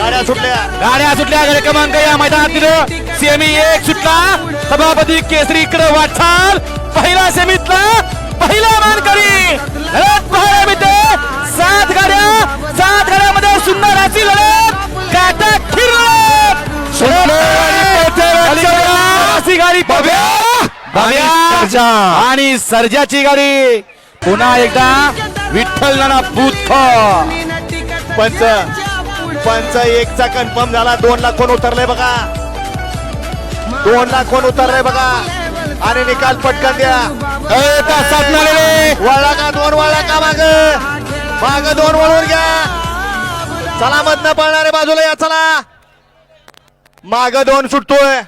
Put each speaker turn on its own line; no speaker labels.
गाड्या सुटल्या.
गाड्या सुटल्या गाड्या क्रमांक या मैदानातील सेमी एक सुटला. सभापती केसरी इकडे वाटचाल. पहिला सेमीतला पहिला मानकरी. लढत पाहायला मिळते. सात गाड्या सात गाड्यामध्ये सुंदर अशी लढत. काटा अशी गाडी भव्या भव्या आणि सर्जाची गाडी. पुन्हा एकदा विठ्ठल नाना बुथ
पंच पंच एकचा कन्फर्म झाला. दोन लाख कोण उतरलाय बघा. दोन लाख कोण उतरलाय बघा. आणि निकाल पटकन द्या. वळला का दोन वळला का माग. माग दोन वळून घ्या. चला मधनं पळणारे बाजूला या चला. माग दोन सुटतोय.